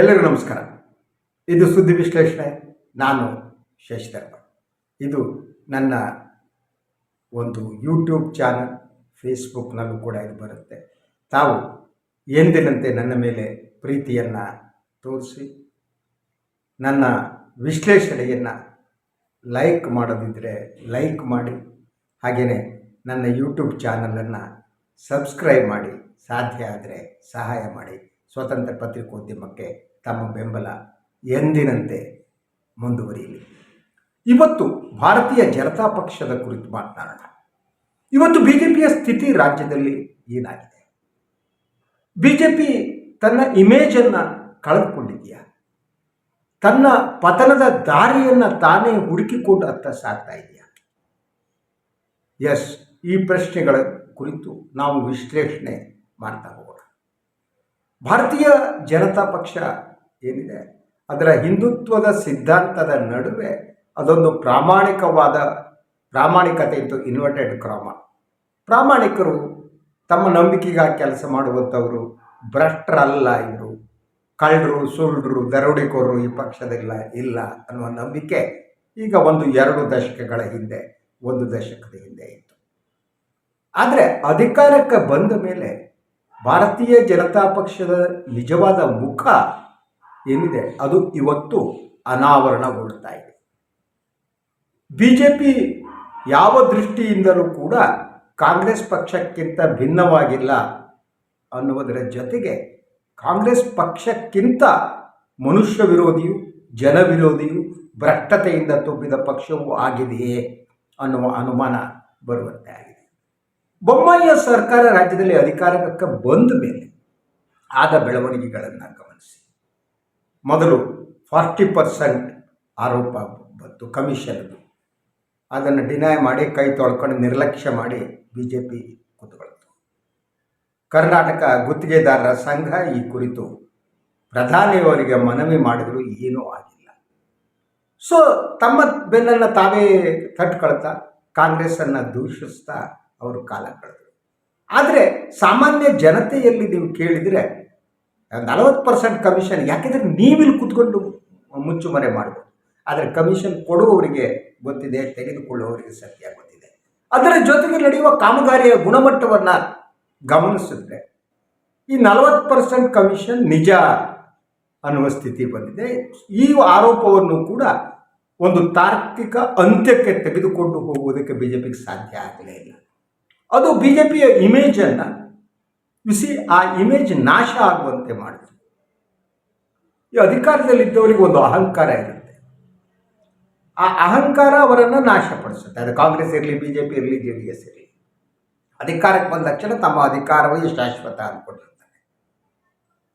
ಎಲ್ಲರಿಗೂ ನಮಸ್ಕಾರ. ಇದು ಸುದ್ದಿ ವಿಶ್ಲೇಷಣೆ. ನಾನು ಶಶಿಧರ್ ಇದು ನನ್ನ ಒಂದು ಯೂಟ್ಯೂಬ್ ಚಾನಲ್ ಫೇಸ್ಬುಕ್ನಲ್ಲೂ ಕೂಡ ಇದು ಬರುತ್ತೆ. ತಾವು ಎಂದಿನಂತೆ ನನ್ನ ಮೇಲೆ ಪ್ರೀತಿಯನ್ನು ತೋರಿಸಿ, ನನ್ನ ವಿಶ್ಲೇಷಣೆಯನ್ನು ಲೈಕ್ ಮಾಡೋದಿದ್ದರೆ ಲೈಕ್ ಮಾಡಿ ಹಾಗೆಯೇ ನನ್ನ ಯೂಟ್ಯೂಬ್ ಚಾನಲನ್ನು ಸಬ್ಸ್ಕ್ರೈಬ್ ಮಾಡಿ, ಸಾಧ್ಯ ಆದರೆ ಸಹಾಯ ಮಾಡಿ. ಸ್ವತಂತ್ರ ಪತ್ರಿಕೋದ್ಯಮಕ್ಕೆ ತಮ್ಮ ಬೆಂಬಲ ಎಂದಿನಂತೆ ಮುಂದುವರಿಯಲಿ. ಇವತ್ತು ಭಾರತೀಯ ಜನತಾ ಪಕ್ಷದ ಕುರಿತು ಮಾತನಾಡೋಣ. ಇವತ್ತು ಬಿ ಜೆ ಪಿಯ ಸ್ಥಿತಿ ರಾಜ್ಯದಲ್ಲಿ ಏನಾಗಿದೆ? ಬಿ ಜೆ ಪಿ ತನ್ನ ಇಮೇಜನ್ನು ಕಳೆದುಕೊಂಡಿದೆಯಾ? ತನ್ನ ಪತನದ ದಾರಿಯನ್ನು ತಾನೇ ಹುಡುಕಿಕೊಂಡು ಅತ್ತ ಸಾಗ್ತಾ ಇದೆಯಾ? ಎಸ್ ಈ ಪ್ರಶ್ನೆಗಳ ಕುರಿತು ನಾವು ವಿಶ್ಲೇಷಣೆ ಮಾಡ್ತಾ ಹೋಗೋಣ. ಭಾರತೀಯ ಜನತಾ ಪಕ್ಷ ಏನಿದೆ, ಅದರ ಹಿಂದುತ್ವದ ಸಿದ್ಧಾಂತದ ನಡುವೆ ಅದೊಂದು ಪ್ರಾಮಾಣಿಕವಾದ ಪ್ರಾಮಾಣಿಕತೆ ಇತ್ತು ಇನ್ವರ್ಟೆಡ್ ಕ್ರಮ ಪ್ರಾಮಾಣಿಕರು ತಮ್ಮ ನಂಬಿಕೆಗಾಗಿ ಕೆಲಸ ಮಾಡುವಂಥವರು ಭ್ರಷ್ಟರಲ್ಲ ಇವರು. ಕಳ್ಳರು ಸುಳ್ಳರು ದರೋಡೆಕೋರರು ಈ ಪಕ್ಷದಿಲ್ಲ ಇಲ್ಲ ಅನ್ನುವ ನಂಬಿಕೆ ಈಗ ಒಂದು ಎರಡು ದಶಕಗಳ ಹಿಂದೆ, ಒಂದು ದಶಕದ ಹಿಂದೆ ಇತ್ತು. ಆದರೆ ಅಧಿಕಾರಕ್ಕೆ ಬಂದ ಮೇಲೆ ಭಾರತೀಯ ಜನತಾ ಪಕ್ಷದ ನಿಜವಾದ ಮುಖ ಏನಿದೆ? ಅದು ಇವತ್ತು ಅನಾವರಣಗೊಳ್ತಾ ಇದೆ. ಬಿ ಜೆ ಪಿ ಯಾವ ದೃಷ್ಟಿಯಿಂದಲೂ ಕೂಡ ಕಾಂಗ್ರೆಸ್ ಪಕ್ಷಕ್ಕಿಂತ ಭಿನ್ನವಾಗಿಲ್ಲ ಅನ್ನುವುದರ ಜೊತೆಗೆ ಕಾಂಗ್ರೆಸ್ ಪಕ್ಷಕ್ಕಿಂತ ಮನುಷ್ಯ ವಿರೋಧಿಯು ಜನ ವಿರೋಧಿಯು ಭ್ರಷ್ಟತೆಯಿಂದ ತುಂಬಿದ ಪಕ್ಷವೂ ಆಗಿದೆಯೇ ಅನ್ನುವ ಅನುಮಾನ ಬರುವಂತೆ ಆಗಿದೆ. ಬೊಮ್ಮಾಯಿಯ ಸರ್ಕಾರ ರಾಜ್ಯದಲ್ಲಿ ಅಧಿಕಾರಕ್ಕೆ ಬಂದ ಮೇಲೆ ಆದ ಬೆಳವಣಿಗೆಗಳನ್ನು ಗಮನಿಸಿ. ಮೊದಲು ಫಾರ್ಟಿ ಪರ್ಸೆಂಟ್ ಆರೋಪ ಬಂತು ಕಮಿಷನ್ದು ಅದನ್ನು ಡಿನೈ ಮಾಡಿ, ಕೈ ತೊಳ್ಕೊಂಡು ನಿರ್ಲಕ್ಷ್ಯ ಮಾಡಿ ಬಿ ಜೆ ಪಿ ಕೂತ್ಕೊಳ್ತು. ಕರ್ನಾಟಕ ಗುತ್ತಿಗೆದಾರರ ಸಂಘ ಈ ಕುರಿತು ಪ್ರಧಾನಿಯವರಿಗೆ ಮನವಿ ಮಾಡಿದರೂ ಏನೂ ಆಗಿಲ್ಲ. ಸೊ ತಮ್ಮ ಬೆನ್ನನ್ನು ತಾವೇ ತಟ್ಕೊಳ್ತಾ, ಕಾಂಗ್ರೆಸ್ಸನ್ನು ದೂಷಿಸ್ತಾ ಅವರು ಕಾಲ ಕಳೆದರು. ಆದರೆ ಸಾಮಾನ್ಯ ಜನತೆಯಲ್ಲಿ ನೀವು ಕೇಳಿದರೆ ನಲವತ್ತು ಪರ್ಸೆಂಟ್ ಕಮಿಷನ್, ಯಾಕೆಂದರೆ ನೀವಿಲ್ಲಿ ಕೂತ್ಕೊಂಡು ಮುಚ್ಚುಮರೆ ಮಾಡ್ಬೋದು. ಆದರೆ ಕಮಿಷನ್ ಕೊಡುವವರಿಗೆ ಗೊತ್ತಿದೆ, ತೆಗೆದುಕೊಳ್ಳುವವರಿಗೆ ಸತ್ಯ ಗೊತ್ತಿದೆ. ಅದರ ಜೊತೆಗೆ ನಡೆಯುವ ಕಾಮಗಾರಿಯ ಗುಣಮಟ್ಟವನ್ನು ಗಮನಿಸಿದ್ರೆ ಈ ನಲವತ್ತು ಪರ್ಸೆಂಟ್ ಕಮಿಷನ್ ನಿಜ ಅನ್ನುವ ಸ್ಥಿತಿ ಬಂದಿದೆ. ಈ ಆರೋಪವನ್ನು ಕೂಡ ಒಂದು ತಾರ್ಕಿಕ ಅಂತ್ಯಕ್ಕೆ ತೆಗೆದುಕೊಂಡು ಹೋಗುವುದಕ್ಕೆ ಬಿ ಜೆ ಪಿಗೆ ಸಾಧ್ಯ ಆಗಲೇ ಇಲ್ಲ. ಅದು ಬಿ ಜೆ ಪಿಯ ಇಮೇಜನ್ನು ಬಿಸಿ ಆ ಇಮೇಜ್ ನಾಶ ಆಗುವಂತೆ ಮಾಡಿತು ಈ ಅಧಿಕಾರದಲ್ಲಿದ್ದವರಿಗೆ ಒಂದು ಅಹಂಕಾರ ಇರುತ್ತೆ. ಆ ಅಹಂಕಾರ ಅವರನ್ನು ನಾಶಪಡಿಸುತ್ತೆ. ಅದು ಕಾಂಗ್ರೆಸ್ ಇರಲಿ ಬಿ ಜೆ ಪಿ ಇರಲಿ ಜೆ ಡಿ ಎಸ್ ಇರಲಿ. ಅಧಿಕಾರಕ್ಕೆ ಬಂದ ತಕ್ಷಣ ತಮ್ಮ ಅಧಿಕಾರವೇ ಶಾಶ್ವತ ಅಂದ್ಕೊಂಡಿರ್ತಾರೆ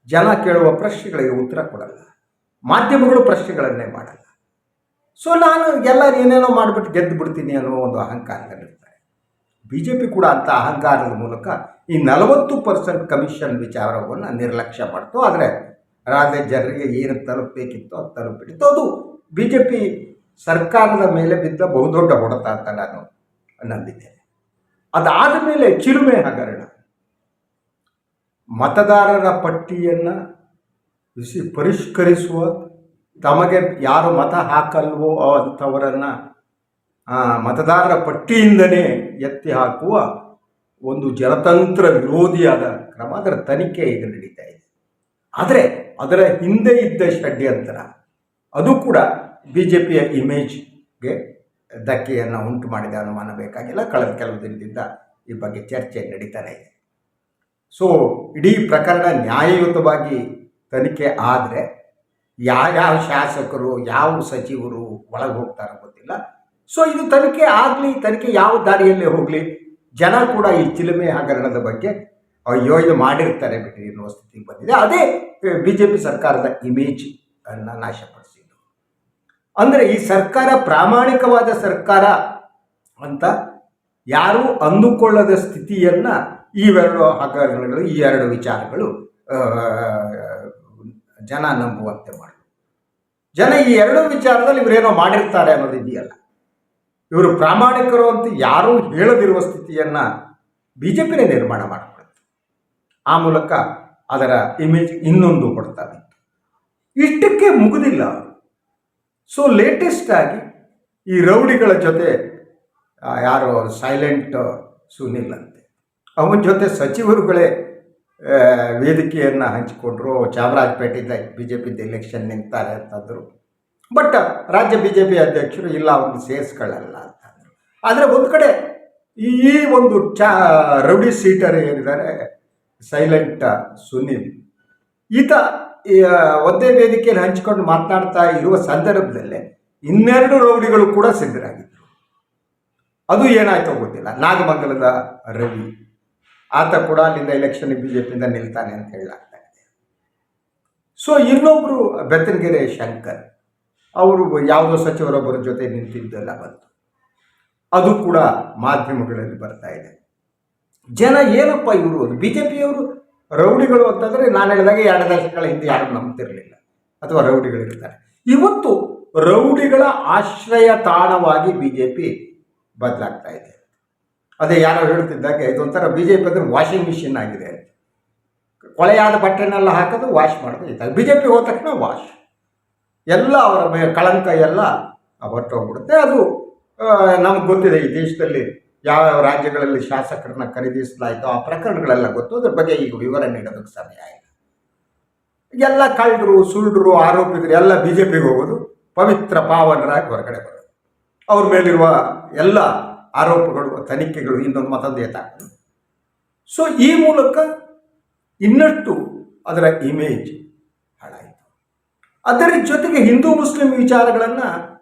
ಜನ ಕೇಳುವ ಪ್ರಶ್ನೆಗಳಿಗೆ ಉತ್ತರ ಕೊಡಲ್ಲ. ಮಾಧ್ಯಮಗಳು ಪ್ರಶ್ನೆಗಳನ್ನೇ ಮಾಡಲ್ಲ. ಸೊ ನಾನು ಎಲ್ಲರೂ ಏನೇನೋ ಮಾಡಿಬಿಟ್ಟು ಗೆದ್ದು ಬಿಡ್ತೀನಿ ಅನ್ನೋ ಒಂದು ಅಹಂಕಾರದಲ್ಲಿರ್ತಾರೆ. ಬಿ ಜೆ ಪಿ ಕೂಡ ಅಂಥ ಅಹಂಕಾರದ ಮೂಲಕ ಈ ನಲವತ್ತು ಪರ್ಸೆಂಟ್ ಕಮಿಷನ್ ವಿಚಾರವನ್ನು ನಿರ್ಲಕ್ಷ್ಯ ಮಾಡ್ತು. ಆದರೆ ರಾಜ್ಯ ಜನರಿಗೆ ಏನು ತಲುಪಬೇಕಿತ್ತು ಅದು ತಲುಪಿಡಿತು. ಅದು ಬಿ ಜೆ ಪಿ ಸರ್ಕಾರದ ಮೇಲೆ ಬಿದ್ದ ಬಹುದೊಡ್ಡ ಹೊಡೆತ ಅಂತ ನಾನು ನಂಬಿದ್ದೇನೆ. ಅದಾದ ಮೇಲೆ ಚಿಲುಮೆ ಹಗರಣ. ಮತದಾರರ ಪಟ್ಟಿಯನ್ನು ಪರಿಷ್ಕರಿಸುವ ತಮಗೆ ಯಾರು ಮತ ಹಾಕಲ್ವೋ ಅಂಥವರನ್ನು ಮತದಾರರ ಪಟ್ಟಿಯಿಂದಲೇ ಎತ್ತಿ ಹಾಕುವ ಒಂದು ಜನತಂತ್ರ ವಿರೋಧಿಯಾದ ಕ್ರಮ ಅದರ ತನಿಖೆ ಈಗ ನಡೀತಾ ಇದೆ. ಆದರೆ ಅದರ ಹಿಂದೆ ಇದ್ದ ಷಡ್ಯಂತರ, ಅದು ಕೂಡ ಬಿ ಜೆ ಪಿಯ ಇಮೇಜ್ಗೆ ಧಕ್ಕೆಯನ್ನು ಉಂಟು ಮಾಡಿದ ಅನುಮಾನ ಬೇಕಾಗಿಲ್ಲ. ಕಳೆದ ಕೆಲವು ದಿನದಿಂದ ಈ ಬಗ್ಗೆ ಚರ್ಚೆ ನಡೀತಾನೆ ಇದೆ. ಸೊ ಇಡೀ ಪ್ರಕರಣ ನ್ಯಾಯಯುತವಾಗಿ ತನಿಖೆ ಆದರೆ ಯಾವ್ಯಾವ ಶಾಸಕರು, ಯಾವ ಸಚಿವರು ಒಳಗೆ ಹೋಗ್ತಾರೋ ಗೊತ್ತಿಲ್ಲ. ಸೊ ಇದು ತನಿಖೆ ಆಗಲಿ, ತನಿಖೆ ಯಾವ ದಾರಿಯಲ್ಲೇ ಹೋಗಲಿ, ಜನ ಕೂಡ ಈ ಚಿಲುಮೆ ಹಗರಣದ ಬಗ್ಗೆ ಅಯ್ಯೋ, ಇದು ಮಾಡಿರ್ತಾರೆ ಬಿಟ್ಟು ಎನ್ನುವ ಸ್ಥಿತಿಗೆ ಬಂದಿದೆ. ಅದೇ ಬಿ ಜೆ ಪಿ ಸರ್ಕಾರದ ಇಮೇಜ್ ಅನ್ನು ನಾಶಪಡಿಸಿದ್ದು. ಅಂದರೆ ಈ ಸರ್ಕಾರ ಪ್ರಾಮಾಣಿಕವಾದ ಸರ್ಕಾರ ಅಂತ ಯಾರೂ ಅಂದುಕೊಳ್ಳದ ಸ್ಥಿತಿಯನ್ನು ಇವೆರಡು ಹಗರಣಗಳು, ಈ ಎರಡು ವಿಚಾರಗಳು ಜನ ನಂಬುವಂತೆ ಮಾಡಿ ಜನ ಈ ಎರಡು ವಿಚಾರದಲ್ಲಿ ಇವರೇನೋ ಮಾಡಿರ್ತಾರೆ ಅನ್ನೋದು ಇದೆಯಲ್ಲ ಇವರು ಪ್ರಾಮಾಣಿಕರು ಅಂತ ಯಾರೂ ಹೇಳದಿರುವ ಸ್ಥಿತಿಯನ್ನು ಬಿ ಜೆ ಪಿನೇ ನಿರ್ಮಾಣ ಮಾಡಿಕೊಡುತ್ತೆ. ಆ ಮೂಲಕ ಅದರ ಇಮೇಜ್ ಇನ್ನೊಂದು ಕೊಡ್ತಾ ಬಂತು. ಇಷ್ಟಕ್ಕೆ ಮುಗುದಿಲ್ಲ ಸೊ ಲೇಟೆಸ್ಟ್ ಆಗಿ ಈ ರೌಡಿಗಳ ಜೊತೆ ಯಾರು ಸೈಲೆಂಟ್ ಸುನಿಲ್ ಅಂತೆ. ಅವನ ಜೊತೆ ಸಚಿವರುಗಳೇ ವೇದಿಕೆಯನ್ನು ಹಂಚಿಕೊಂಡ್ರು. ಚಾಮರಾಜಪೇಟೆಯಿಂದ ಬಿ ಜೆ ಪಿದ ಎಲೆಕ್ಷನ್ ನಿಂತಾರೆ ಅಂತಂದರು. ಬಟ್ ರಾಜ್ಯ ಬಿ ಜೆ ಪಿ ಅಧ್ಯಕ್ಷರು ಇಲ್ಲ ಅವ್ರನ್ನ ಸೇರಿಸ್ಕೊಳ್ಳಲ್ಲ ಅಂತಂದರು ಆದರೆ ಒಂದು ಕಡೆ ಈ ಒಂದು ಚ, ರೌಡಿ ಸೀಟರ್ ಏನಿದ್ದಾರೆ ಸೈಲೆಂಟ್ ಸುನಿಲ್, ಈತ ಒಂದೇ ವೇದಿಕೆಯಲ್ಲಿ ಹಂಚಿಕೊಂಡು ಮಾತನಾಡ್ತಾ ಇರುವ ಸಂದರ್ಭದಲ್ಲೇ ಇನ್ನೆರಡು ರೌಡಿಗಳು ಕೂಡ ಸಿದ್ಧರಾಗಿದ್ದರು ಅದು ಏನಾಯ್ತೋ ಗೊತ್ತಿಲ್ಲ. ನಾಗಮಂಗಲದ ರವಿ, ಆತ ಕೂಡ ಅಲ್ಲಿಂದ ಎಲೆಕ್ಷನ್ ಬಿ ಜೆ ಪಿಯಿಂದ ನಿಲ್ತಾನೆ ಅಂತ ಹೇಳಲಾಗ್ತಾ ಇದೆ. ಸೊ ಇನ್ನೊಬ್ಬರು ಬೆತ್ತನಗೆರೆ ಶಂಕರ್ ಅವರು ಯಾವುದೋ ಸಚಿವರೊಬ್ಬರ ಜೊತೆ ನಿಂತಿದ್ದೆಲ್ಲ ಬಂತು. ಅದು ಕೂಡ ಮಾಧ್ಯಮಗಳಲ್ಲಿ ಬರ್ತಾ ಇದೆ. ಜನ ಏನಪ್ಪ ಇವರು ಬಿ ಜೆ ಪಿಯವರು ರೌಡಿಗಳು ಅಂತಂದರೆ ನಾನು ಹೇಳಿದಾಗ ಎರಡು ದಶಕಗಳ ಹಿಂದೆ ಯಾರು ನಂಬ್ತಿರಲಿಲ್ಲ. ಅಥವಾ ರೌಡಿಗಳಿರ್ತಾರೆ. ಇವತ್ತು ರೌಡಿಗಳ ಆಶ್ರಯ ತಾಣವಾಗಿ ಬಿ ಜೆ ಪಿ ಬದಲಾಗ್ತಾ ಇದೆ. ಅದೇ ಯಾರೋ ಹೇಳ್ತಿದ್ದಾಗ, ಇದೊಂಥರ ಬಿ ಜೆ ಪಿ ಅಂದರೆ ವಾಷಿಂಗ್ ಮಿಷಿನ್ ಆಗಿದೆ ಕೊಳೆಯಾದ ಬಟ್ಟೆನೆಲ್ಲ ಹಾಕೋದು ವಾಶ್ ಮಾಡೋದು ಬಿ ಜೆ ಪಿ ಹೋದ ತಕ್ಷಣ ವಾಶ್. ಎಲ್ಲ ಅವರ ಕಳಂಕ ಎಲ್ಲ ಹೊರಟೋಗ್ಬಿಡುತ್ತೆ ಅದು ನಮ್ಗೆ ಗೊತ್ತಿದೆ, ಈ ದೇಶದಲ್ಲಿ ಯಾವ ಯಾವ ರಾಜ್ಯಗಳಲ್ಲಿ ಶಾಸಕರನ್ನ ಖರೀದಿಸಲಾಯಿತು ಆ ಪ್ರಕರಣಗಳೆಲ್ಲ ಗೊತ್ತು. ಅದ್ರ ಬಗ್ಗೆ ಈಗ ವಿವರ ನೀಡೋದಕ್ಕೆ ಸಮಯ ಇಲ್ಲ. ಎಲ್ಲ ಕಳ್ಳರು ಸುಳ್ಳರು ಆರೋಪಿತರು ಎಲ್ಲ ಬಿ ಜೆ ಪಿಗೆ ಹೋಗೋದು. ಪವಿತ್ರ ಪಾವನರಾಗಿ ಹೊರಗಡೆ ಬರೋದು. ಅವ್ರ ಮೇಲಿರುವ ಎಲ್ಲ ಆರೋಪಗಳು, ತನಿಖೆಗಳು ಇನ್ನೊಂದು ಮತ್ತೊಂದು ಎತ್ತಾಗ್ತದೆ ಸೊ ಈ ಮೂಲಕ ಇನ್ನಷ್ಟು ಅದರ ಇಮೇಜ್ ಅದರ ಜೊತೆಗೆ ಹಿಂದೂ ಮುಸ್ಲಿಂ ವಿಚಾರಗಳನ್ನು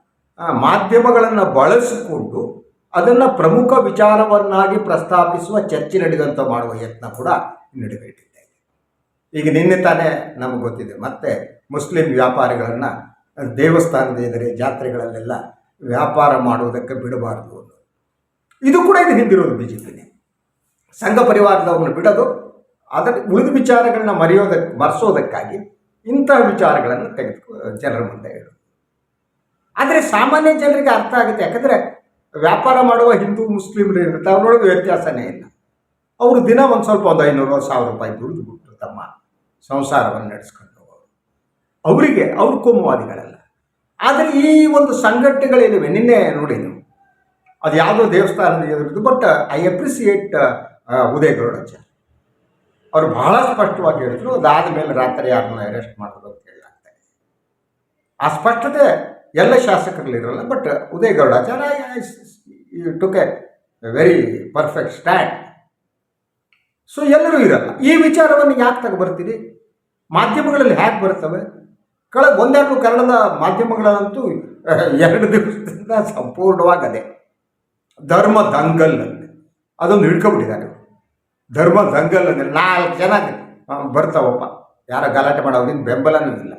ಮಾಧ್ಯಮಗಳನ್ನು ಬಳಸಿಕೊಂಡು ಅದನ್ನು ಪ್ರಮುಖ ವಿಚಾರವನ್ನಾಗಿ ಪ್ರಸ್ತಾಪಿಸುವ ಚರ್ಚೆ ನಡೆದಂತ ಮಾಡುವ ಯತ್ನ ಕೂಡ ನಡೆದಿಟ್ಟಿದೆ ಈಗ ನಿನ್ನೆ ತಾನೇ ನಮಗೆ ಗೊತ್ತಿದೆ, ಮತ್ತೆ ಮುಸ್ಲಿಂ ವ್ಯಾಪಾರಿಗಳನ್ನು, ದೇವಸ್ಥಾನದ ಎದುರೇ ಜಾತ್ರೆಗಳಲ್ಲೆಲ್ಲ ವ್ಯಾಪಾರ ಮಾಡುವುದಕ್ಕೆ ಬಿಡಬಾರದು ಇದು ಕೂಡ ಇದು ಹಿಂದಿರೋದು ಬಿ ಸಂಘ ಪರಿವಾರದವ್ರನ್ನ ಬಿಡೋದು ಅದರ ಉಳಿದ ವಿಚಾರಗಳನ್ನ ಮರೆಯೋದಕ್ಕೆ ಮರೆಸೋದಕ್ಕಾಗಿ ಇಂತಹ ವಿಚಾರಗಳನ್ನು ತೆಗೆದು ಜನರ ಮುಂದೆ ಹೇಳೋದು ಆದರೆ ಸಾಮಾನ್ಯ ಜನರಿಗೆ ಅರ್ಥ ಆಗುತ್ತೆ. ಯಾಕಂದರೆ ವ್ಯಾಪಾರ ಮಾಡುವ ಹಿಂದೂ ಮುಸ್ಲಿಮರು ಇರುತ್ತೆ ಅವ್ರೊಳಗೆ ವ್ಯತ್ಯಾಸನೇ ಇಲ್ಲ. ಅವರು ದಿನ ಒಂದು ಸ್ವಲ್ಪ ಒಂದು ಐನೂರು ಸಾವಿರ ರೂಪಾಯಿ ದುಡಿದು ಬಿಟ್ಟು ತಮ್ಮ ಸಂಸಾರವನ್ನು ನಡೆಸ್ಕೊಂಡು ಅವರಿಗೆ, ಅವ್ರ ಕೋಮುವಾದಿಗಳಲ್ಲ. ಆದರೆ ಈ ಒಂದು ಸಂಘಟನೆಗಳೇನಿವೆ ನಿನ್ನೆ ನೋಡಿ ನೀವು. ಅದು ಯಾವುದೋ ದೇವಸ್ಥಾನದ ಎದುರಿದ್ದು, but I appreciate Uday Gowdacharya ಅವರು ಬಹಳ ಸ್ಪಷ್ಟವಾಗಿ ಹೇಳಿದ್ರು, ಅದಾದ ಮೇಲೆ ರಾತ್ರಿ ಯಾರನ್ನ ಅರೆಸ್ಟ್ ಮಾಡೋದು ಅಂತ ಹೇಳಲಾಗ್ತಾ ಇದೆ. ಆ ಸ್ಪಷ್ಟತೆ ಎಲ್ಲ ಶಾಸಕರಲ್ಲಿರಲ್ಲ but Uday Gowdacharya took a very perfect stand so ಎಲ್ಲರೂ ಇರಲ್ಲ. ಈ ವಿಚಾರವನ್ನು ಯಾಕೆ ತಗೊಬರ್ತೀರಿ ಮಾಧ್ಯಮಗಳಲ್ಲಿ ಹ್ಯಾಕ್ ಬರ್ತವೆ ಕಳೆದ ಒಂದೆರಡು ಕನ್ನಡದ ಮಾಧ್ಯಮಗಳಂತೂ ಎರಡು ದಿವಸದಿಂದ ಸಂಪೂರ್ಣವಾಗಿ ಅದೇ ಧರ್ಮ ದಂಗಲ್ ಅದೊಂದು ಹಿಡ್ಕೊಬಿಟ್ಟಿದ್ದಾರೆ ಧರ್ಮ ದಂಗಲ್ ಅಂದರೆ ನಾಲ್ಕು ಜನ ಬರ್ತಾವಪ್ಪ. ಯಾರೋ ಗಲಾಟೆ ಮಾಡೋದ್ರಿಂದ ಬೆಂಬಲನೂ ಇಲ್ಲ.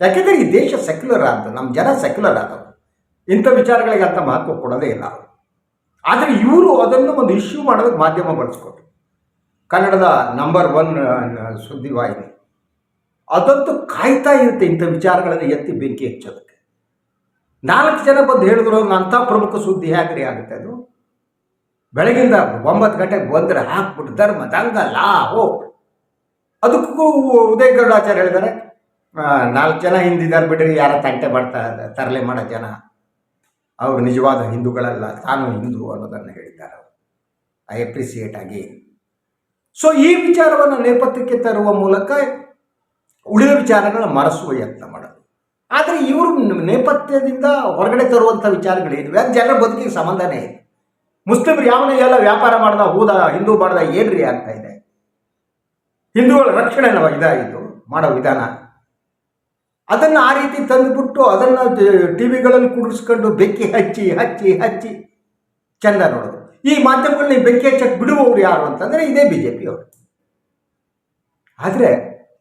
ಯಾಕೆಂದರೆ ಈ ದೇಶ ಸೆಕ್ಯುಲರ್ ಆದ ನಮ್ಮ ಜನ ಸೆಕ್ಯುಲರ್ ಆದವು ಇಂಥ ವಿಚಾರಗಳಿಗೆ ಅಂತ ಮಹತ್ವ ಕೊಡೋದೇ ಇಲ್ಲ ಅವರು. ಆದರೆ ಇವರು ಅದನ್ನು ಒಂದು ಇಶ್ಯೂ ಮಾಡೋದಕ್ಕೆ ಮಾಧ್ಯಮ ಬಳಸ್ಕೊಟ್ರು. ಕನ್ನಡದ ನಂಬರ್ ಒನ್ ಸುದ್ದಿವಾಹಿನಿ ಅದಂತೂ ಕಾಯ್ತಾ ಇರುತ್ತೆ ಇಂಥ ವಿಚಾರಗಳನ್ನು ಎತ್ತಿ ಬೆಂಕಿ ಹಚ್ಚೋದಕ್ಕೆ. ನಾಲ್ಕು ಜನ ಬಂದು ಹೇಳಿದ್ರು ಅಂಥ ಪ್ರಮುಖ ಸುದ್ದಿ ಹೇಗ್ರಿ ಆಗುತ್ತೆ ಅದು. ಬೆಳಗಿಂದ ಒಂಬತ್ತು ಗಂಟೆಗೆ ಬಂದರೆ ಹಾಕ್ಬಿಟ್ಟು ಧರ್ಮ ಲಾ, ಓ. ಅದಕ್ಕೂ ಉದಯ ಗರುಡಾಚಾರ್ಯ ಹೇಳಿದ್ದಾರೆ. ನಾಲ್ಕು ಜನ ಹಿಂದಿದ್ದಾರೆ ಬಿಡ್ರಿ, ಯಾರ ತಂಟೆ ಮಾಡ್ತಾ ತರಲೆ ಮಾಡೋ ಜನ. ಅವರು ನಿಜವಾದ ಹಿಂದೂಗಳಲ್ಲ, ತಾನು ಹಿಂದೂ ಅನ್ನೋದನ್ನು ಹೇಳಿದ್ದಾರೆ ಐ ಅಪ್ರಿಸಿಯೇಟ್ ಆಗಿ ಸೊ ಈ ವಿಚಾರವನ್ನು ನೇಪಥ್ಯಕ್ಕೆ ತರುವ ಮೂಲಕ ಉಳಿದ ವಿಚಾರಗಳನ್ನ ಮರೆಸುವ ಯತ್ನ ಮಾಡೋದು. ಆದರೆ ಇವರು ನೇಪಥ್ಯದಿಂದ ಹೊರಗಡೆ ತರುವಂಥ ವಿಚಾರಗಳೇನಿವೆ? ಅದು ಜನರ ಬದುಕಿಗೆ ಸಂಬಂಧನೇ ಇದೆ ಮುಸ್ಲಿಮರು ಯಾವನ ಎಲ್ಲ ವ್ಯಾಪಾರ ಮಾಡ್ದ ಹೋದ ಹಿಂದೂ ಮಾಡ್ದ, ಏನ್ರಿ ಆಗ್ತಾ ಇದೆ. ಹಿಂದೂಗಳ ರಕ್ಷಣೆ ಇದಾಯಿತು ಮಾಡೋ ವಿಧಾನ. ಅದನ್ನು ಆ ರೀತಿ ತಂದುಬಿಟ್ಟು ಅದನ್ನು ಟಿ ವಿಗಳಲ್ಲಿ ಕುಡಿಸ್ಕೊಂಡು ಬೆಂಕಿ ಹಚ್ಚಿ ಹಚ್ಚಿ ಹಚ್ಚಿ ಚಂದ ನೋಡೋದು. ಈ ಮಾಧ್ಯಮಗಳನ್ನ ಬೆಕ್ಕಿ ಬೆಂಕಿ ಹಚ್ಚಕ್ಕೆ ಬಿಡುವವರು ಯಾರು ಅಂತಂದರೆ ಇದೇ ಬಿ ಜೆ ಪಿಯವರು ಆದರೆ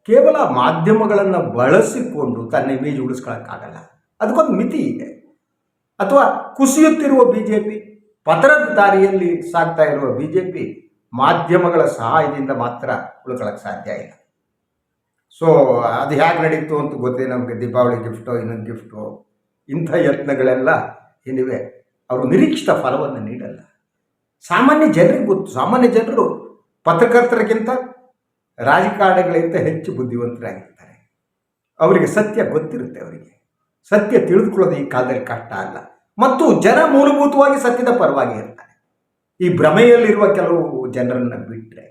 ಕೇವಲ ಮಾಧ್ಯಮಗಳನ್ನು ಬಳಸಿಕೊಂಡು ತನ್ನ ಇಮೇಜ್ ಉಳಿಸ್ಕೊಳ್ಳೋಕ್ಕಾಗಲ್ಲ ಅದಕ್ಕೊಂದು ಮಿತಿ ಇದೆ. ಅಥವಾ ಕುಸಿಯುತ್ತಿರುವ ಬಿ ಜೆ ಪಿ ಪತರದ ದಾರಿಯಲ್ಲಿ ಸಾಗ್ತಾ ಇರುವ ಬಿ ಜೆ ಪಿ ಮಾಧ್ಯಮಗಳ ಸಹಾಯದಿಂದ ಮಾತ್ರ ಉಳ್ಕೊಳ್ಳೋಕ್ಕೆ ಸಾಧ್ಯ ಇಲ್ಲ. ಸೊ ಅದು ಹೇಗೆ ನಡೀತು ಅಂತ ಗೊತ್ತೇ ನಮಗೆ, ದೀಪಾವಳಿ ಗಿಫ್ಟೋ ಇನ್ನೊಂದು ಗಿಫ್ಟೋ ಇಂಥ ಯತ್ನಗಳೆಲ್ಲ ಏನಿವೆ, ಅವರು ನಿರೀಕ್ಷಿತ ಫಲವನ್ನು ನೀಡಲ್ಲ. ಸಾಮಾನ್ಯ ಜನರಿಗೆ ಗೊತ್ತು, ಸಾಮಾನ್ಯ ಜನರು ಪತ್ರಕರ್ತರಿಗಿಂತ ರಾಜಕಾರಣಿಗಳಿಗಿಂತ ಹೆಚ್ಚು ಬುದ್ಧಿವಂತರಾಗಿರ್ತಾರೆ. ಅವರಿಗೆ ಸತ್ಯ ಗೊತ್ತಿರುತ್ತೆ ಅವರಿಗೆ. ಸತ್ಯ ತಿಳಿದುಕೊಳ್ಳೋದು ಈ ಕಾಲದಲ್ಲಿ ಕಷ್ಟ ಅಲ್ಲ. ಮತ್ತು ಜನ ಮೂಲಭೂತವಾಗಿ ಸತ್ಯದ ಪರವಾಗಿ ಇರ್ತಾರೆ. ಈ ಭ್ರಮೆಯಲ್ಲಿರುವ ಕೆಲವು ಜನರನ್ನು ಬಿಟ್ಟರೆ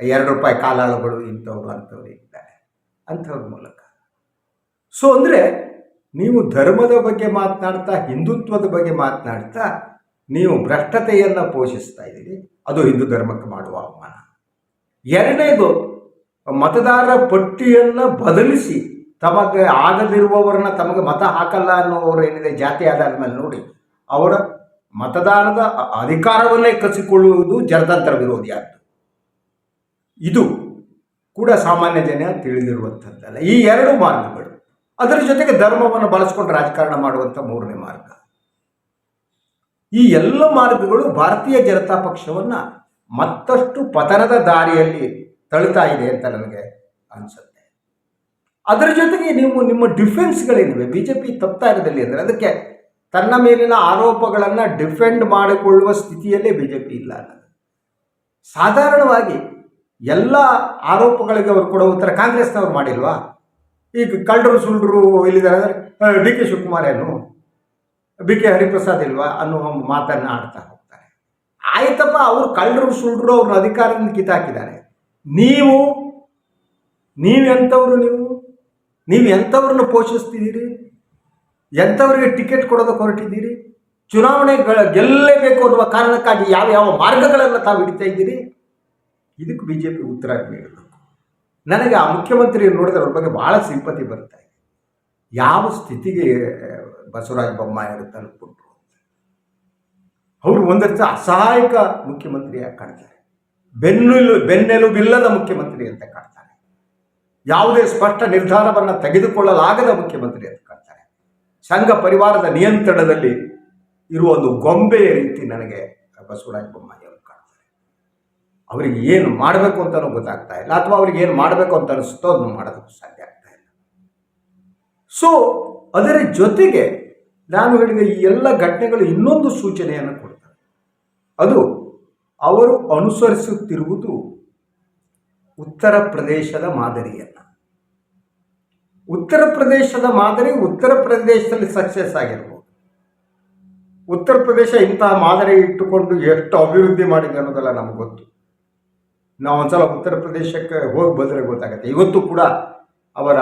ಎರಡು ರೂಪಾಯಿ ಕಾಲಾಳುಗಳು ಇಂಥವ್ರು ಅಂಥವ್ರು ಇರ್ತಾರೆ ಅಂಥವ್ರ ಮೂಲಕ. ಸೊ ಅಂದರೆ ನೀವು ಧರ್ಮದ ಬಗ್ಗೆ ಮಾತನಾಡ್ತಾ, ಹಿಂದುತ್ವದ ಬಗ್ಗೆ ಮಾತನಾಡ್ತಾ ನೀವು ಭ್ರಷ್ಟತೆಯನ್ನು ಪೋಷಿಸ್ತಾ ಇದ್ದೀರಿ, ಅದು ಹಿಂದೂ ಧರ್ಮಕ್ಕೆ ಮಾಡುವ ಅವಮಾನ. ಎರಡನೇದು ಮತದಾರರ ಪಟ್ಟಿಯನ್ನು ಬದಲಿಸಿ ತಮಗೆ ಆಗದಿರುವವರನ್ನ ತಮಗೆ ಮತ ಹಾಕಲ್ಲ ಅನ್ನೋರು ಏನಿದೆ, ಜಾತಿ ಆಧಾರದ ಮೇಲೆ ನೋಡಿ, ಅವರ ಮತದಾನದ ಅಧಿಕಾರವನ್ನೇ ಕಸಿಕೊಳ್ಳುವುದು ಜನತಂತ್ರ ವಿರೋಧಿಯಾದ್ದು ಇದು ಕೂಡ ಸಾಮಾನ್ಯ ಜನ ತಿಳಿದಿರುವಂಥದ್ದಲ್ಲ. ಈ ಎರಡು ಮಾರ್ಗಗಳು, ಅದರ ಜೊತೆಗೆ ಧರ್ಮವನ್ನು ಬಳಸ್ಕೊಂಡು ರಾಜಕಾರಣ ಮಾಡುವಂಥ ಮೂರನೇ ಮಾರ್ಗ. ಈ ಎಲ್ಲ ಮಾರ್ಗಗಳು ಭಾರತೀಯ ಜನತಾ ಪಕ್ಷವನ್ನು ಮತ್ತಷ್ಟು ಪತನದ ದಾರಿಯಲ್ಲಿ ತಳಿತಾ ಇದೆ ಅಂತ ನನಗೆ ಅನಿಸುತ್ತೆ. ಅದರ ಜೊತೆಗೆ ನೀವು ನಿಮ್ಮ ಡಿಫೆನ್ಸ್ಗಳೇನಿವೆ ಬಿ ಜೆ ಪಿ ತಪ್ತಾ ಇರೋದಲ್ಲಿ ಅಂದರೆ ಅದಕ್ಕೆ ತನ್ನ ಮೇಲಿನ ಆರೋಪಗಳನ್ನು ಡಿಫೆಂಡ್ ಮಾಡಿಕೊಳ್ಳುವ ಸ್ಥಿತಿಯಲ್ಲೇ ಬಿ ಜೆ ಪಿ ಇಲ್ಲ ಸಾಧಾರಣವಾಗಿ ಎಲ್ಲ ಆರೋಪಗಳಿಗೆ ಅವರು ಕೊಡೋ ಉತ್ತರ ಕಾಂಗ್ರೆಸ್ನವ್ರು ಮಾಡಿಲ್ವಾ? ಈಗ ಕಳ್ಳರು ಸುಳ್ಳರು ಇಲ್ಲಿದ್ದಾರೆ ಅಂದರೆ ಡಿ ಕೆ ಶಿವಕುಮಾರ್ ಏನು ಬಿ ಕೆ ಹರಿಪ್ರಸಾದ್ ಇಲ್ವಾ ಅನ್ನುವ ಮಾತನ್ನು ಆಡ್ತಾ ಹೋಗ್ತಾರೆ. ಆಯ್ತಪ್ಪ, ಅವರು ಕಳ್ಳರು ಸುಳ್ಳರು ಅವ್ರನ್ನ ಅಧಿಕಾರದಿಂದ ಕಿತ್ತಾಕಿದ್ದಾರೆ. ನೀವು, ನೀವೆಂಥವ್ರು ನೀವು? ನೀವು ಎಂಥವ್ರನ್ನ ಪೋಷಿಸ್ತಿದ್ದೀರಿ? ಎಂಥವ್ರಿಗೆ ಟಿಕೆಟ್ ಕೊಡೋದಕ್ಕೆ ಹೊರಟಿದ್ದೀರಿ? ಚುನಾವಣೆಗಳ ಗೆಲ್ಲಲೇಬೇಕು ಅನ್ನುವ ಕಾರಣಕ್ಕಾಗಿ ಯಾವ ಯಾವ ಮಾರ್ಗಗಳನ್ನು ತಾವು ಹಿಡಿತಾ ಇದ್ದೀರಿ? ಇದಕ್ಕೆ ಬಿ ಜೆ ಪಿ ಉತ್ತರ ನೀಡಬೇಕು. ನನಗೆ ಆ ಮುಖ್ಯಮಂತ್ರಿ ನೋಡಿದ್ರೆ ಅವ್ರ ಬಗ್ಗೆ ಭಾಳ ಸಿಂಪತಿ ಬರ್ತಾ ಇದೆ. ಯಾವ ಸ್ಥಿತಿಗೆ ಬಸವರಾಜ ಬೊಮ್ಮಾಯಿಯವರು ತಲುಪಿಬಿಟ್ರು ಅವರು ಒಂದರ್ಥ ಅಸಹಾಯಕ ಮುಖ್ಯಮಂತ್ರಿಯಾಗಿ ಕಾಣ್ತಾರೆ. ಬೆನ್ನೆಲು, ಬೆನ್ನೆಲುಬಿಲ್ಲದ ಮುಖ್ಯಮಂತ್ರಿ ಅಂತ ಕಾಣ್ತಾರೆ. ಯಾವುದೇ ಸ್ಪಷ್ಟ ನಿರ್ಧಾರವನ್ನು ತೆಗೆದುಕೊಳ್ಳಲಾಗದ ಮುಖ್ಯಮಂತ್ರಿ ಅಂತ ಕಾಣ್ತಾರೆ. ಸಂಘ ಪರಿವಾರದ ನಿಯಂತ್ರಣದಲ್ಲಿ ಇರುವ ಒಂದು ಗೊಂಬೆಯ ರೀತಿ ನನಗೆ ಬಸವರಾಜ ಬೊಮ್ಮಾಯಿ ಅವರು ಕಾಣ್ತಾರೆ. ಅವರಿಗೆ ಏನು ಮಾಡಬೇಕು ಅಂತಲೂ ಗೊತ್ತಾಗ್ತಾ ಇಲ್ಲ, ಅಥವಾ ಅವ್ರಿಗೆ ಏನು ಮಾಡಬೇಕು ಅಂತ ಅನಿಸುತ್ತೋ ಅದನ್ನು ಮಾಡೋದಕ್ಕೆ ಸಾಧ್ಯ ಆಗ್ತಾ ಇಲ್ಲ. ಸೊ ಅದರ ಜೊತೆಗೆ ನಾನು ಹೇಳಿದ ಈ ಎಲ್ಲ ಘಟನೆಗಳು ಇನ್ನೊಂದು ಸೂಚನೆಯನ್ನು ಕೊಡ್ತವೆ ಅದು ಅವರು ಅನುಸರಿಸುತ್ತಿರುವುದು ಉತ್ತರ ಪ್ರದೇಶದ ಮಾದರಿಯನ್ನು. ಉತ್ತರ ಪ್ರದೇಶದ ಮಾದರಿ ಉತ್ತರ ಪ್ರದೇಶದಲ್ಲಿ ಸಕ್ಸಸ್ ಆಗಿರ್ಬೋದು. ಉತ್ತರ ಪ್ರದೇಶ ಇಂತಹ ಮಾದರಿ ಇಟ್ಟುಕೊಂಡು ಎಷ್ಟು ಅಭಿವೃದ್ಧಿ ಮಾಡಿದೆ ಅನ್ನೋದೆಲ್ಲ ನಮ್ಗೆ ಗೊತ್ತು. ನಾವು ಒಂದ್ಸಲ ಉತ್ತರ ಪ್ರದೇಶಕ್ಕೆ ಹೋಗಿ ಬಂದರೆ ಗೊತ್ತಾಗುತ್ತೆ. ಇವತ್ತು ಕೂಡ ಅವರ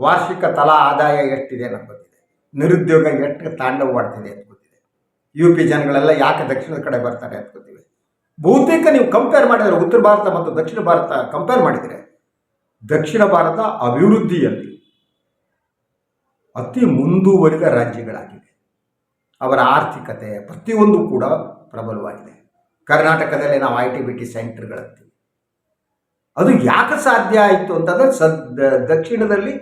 ವಾರ್ಷಿಕ ತಲಾ ಆದಾಯ ಎಷ್ಟಿದೆ ಅನ್ನೋದು ಗೊತ್ತಿದೆ. ನಿರುದ್ಯೋಗ ಎಷ್ಟು ತಾಂಡವವಾಡ್ತಿದೆ ಅಂತ ಗೊತ್ತಿದೆ. ಯು ಪಿ ಜನಗಳೆಲ್ಲ ಯಾಕೆ ದಕ್ಷಿಣದ ಕಡೆ ಬರ್ತಾರೆ ಅಂತ ಗೊತ್ತಿದೆ. ಬಹುತೇಕ ನೀವು ಕಂಪೇರ್ ಮಾಡಿದರೆ ಉತ್ತರ ಭಾರತ ಮತ್ತು ದಕ್ಷಿಣ ಭಾರತ ಕಂಪೇರ್ ಮಾಡಿದರೆ, ದಕ್ಷಿಣ ಭಾರತ ಅಭಿವೃದ್ಧಿಯಲ್ಲಿ ಅತಿ ಮುಂದುವರಿದ ರಾಜ್ಯಗಳಾಗಿವೆ. ಅವರ ಆರ್ಥಿಕತೆ ಪ್ರತಿಯೊಂದು ಕೂಡ ಪ್ರಬಲವಾಗಿದೆ. ಕರ್ನಾಟಕದಲ್ಲಿ ನಾವು ಐ ಟಿ ಬಿ ಟಿ ಸೆಂಟರ್ಗಳಂತೀವಿ. ಅದು ಯಾಕೆ ಸಾಧ್ಯ ಆಯಿತು ಅಂತಂದರೆ, ಸದ್ ದಕ್ಷಿಣದಲ್ಲಿ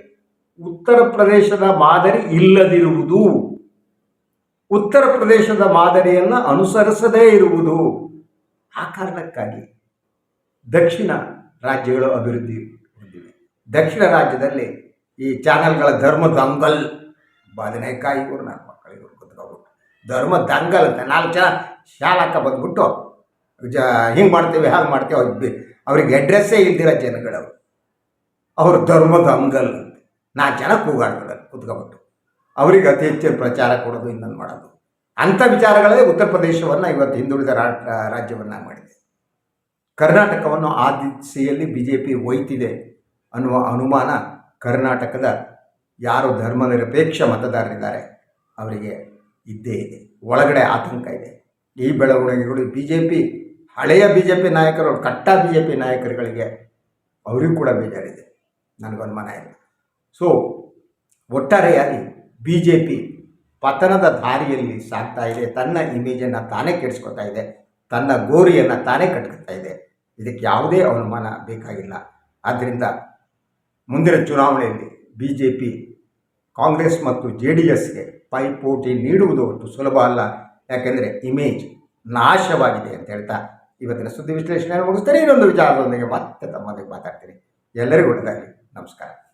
ಉತ್ತರ ಪ್ರದೇಶದ ಮಾದರಿ ಇಲ್ಲದಿರುವುದು. ಉತ್ತರ ಪ್ರದೇಶದ ಮಾದರಿಯನ್ನು ಅನುಸರಿಸದೇ ಇರುವುದು. ಆ ಕಾರಣಕ್ಕಾಗಿ ದಕ್ಷಿಣ ರಾಜ್ಯಗಳು ಅಭಿವೃದ್ಧಿ ಹೊಂದಿವೆ. ದಕ್ಷಿಣ ರಾಜ್ಯದಲ್ಲಿ ಈ ಚಾನೆಲ್ಗಳ ಧರ್ಮ ದಂಗಲ್ ಬದನೆಕಾಯಿ ಇವರು ನನ್ನ ಮಕ್ಕಳಿಗೆ ಕುತ್ಕೊಬಿಟ್ಟು. ಧರ್ಮ ದಂಗಲ್ ಅಂತ ನಾಲ್ಕು ಜನ ಶಾಲಕ ಬಂದ್ಬಿಟ್ಟು ಜ ಹಿಂಗೆ ಮಾಡ್ತೀವಿ, ಹಾಗೆ ಮಾಡ್ತೀವಿ ಅವ್ರಿಗೆ ಅವ್ರಿಗೆ ಅಡ್ರೆಸ್ಸೇ ಇಲ್ದಿರೋ ಜನಗಳವರು. ಅವರು ಧರ್ಮದ ಅಂಗಲ್ ನಾಲ್ಕು ಜನ ಕೂಗಾಡ್ತಾರೆ, ಕುತ್ಕೊಬಿಟ್ಟು. ಅವ್ರಿಗೆ ಅತಿ ಹೆಚ್ಚಿನ ಪ್ರಚಾರ ಕೊಡೋದು ಇನ್ನೊಂದು ಮಾಡೋದು. ಅಂಥ ವಿಚಾರಗಳೇ ಉತ್ತರ ಪ್ರದೇಶವನ್ನು ಇವತ್ತು ಹಿಂದುಳಿದ ರಾಜ್ಯವನ್ನು ಮಾಡಿದೆ. ಕರ್ನಾಟಕವನ್ನು ಆ ದಿಸೆಯಲ್ಲಿ ಬಿ ಜೆ ಪಿ ಒಯ್ತಿದೆ ಅನ್ನುವ ಅನುಮಾನ ಕರ್ನಾಟಕದ ಯಾರು ಧರ್ಮನಿರಪೇಕ್ಷ ಮತದಾರರಿದ್ದಾರೆ ಅವರಿಗೆ ಇದ್ದೇ ಇದೆ. ಒಳಗಡೆ ಆತಂಕ ಇದೆ. ಈ ಬೆಳವಣಿಗೆಗಳು ಬಿ ಜೆ ಪಿ ಹಳೆಯ ಬಿ ಜೆ ಪಿ ನಾಯಕರು, ಕಟ್ಟ ಬಿ ಜೆ ಪಿ ನಾಯಕರುಗಳಿಗೆ ಅವರಿಗೂ ಕೂಡ ಬೇಜಾರಿದೆ. ನನಗನುಮಾನ ಇಲ್ಲ. ಸೊ ಒಟ್ಟಾರೆಯಾಗಿ ಬಿ ಜೆ ಪಿ ಪತನದ ದಾರಿಯಲ್ಲಿ ಸಾಗ್ತಾ ಇದೆ. ತನ್ನ ಇಮೇಜನ್ನು ತಾನೇ ಕೆಡಿಸ್ಕೊತಾ ಇದೆ. ತನ್ನ ಗೋರಿಯನ್ನು ತಾನೇ ಕಟ್ಕೊತಾ ಇದೆ. ಇದಕ್ಕೆ ಯಾವುದೇ ಅವಮಾನ ಬೇಕಾಗಿಲ್ಲ. ಆದ್ದರಿಂದ ಮುಂದಿನ ಚುನಾವಣೆಯಲ್ಲಿ ಬಿ ಜೆ ಪಿ ಕಾಂಗ್ರೆಸ್ ಮತ್ತು ಜೆ ಡಿ ಎಸ್ಗೆ ಪೈಪೋಟಿ ನೀಡುವುದು ಹೊರತು ಸುಲಭ ಅಲ್ಲ. ಯಾಕೆಂದರೆ ಇಮೇಜ್ ನಾಶವಾಗಿದೆ ಅಂತ ಹೇಳ್ತಾ ಇವತ್ತಿನ ಸುದ್ದಿ ವಿಶ್ಲೇಷಣೆ ಮುಗಿಸ್ತಾರೆ. ಇನ್ನೊಂದು ವಿಚಾರದೊಂದಿಗೆ ಮತ್ತೆ ತಮ್ಮೊಂದಿಗೆ ಮಾತಾಡ್ತೀನಿ. ಎಲ್ಲರಿಗೂ ಒಳ್ಳೆಯದಾಗಲಿ ನಮಸ್ಕಾರ.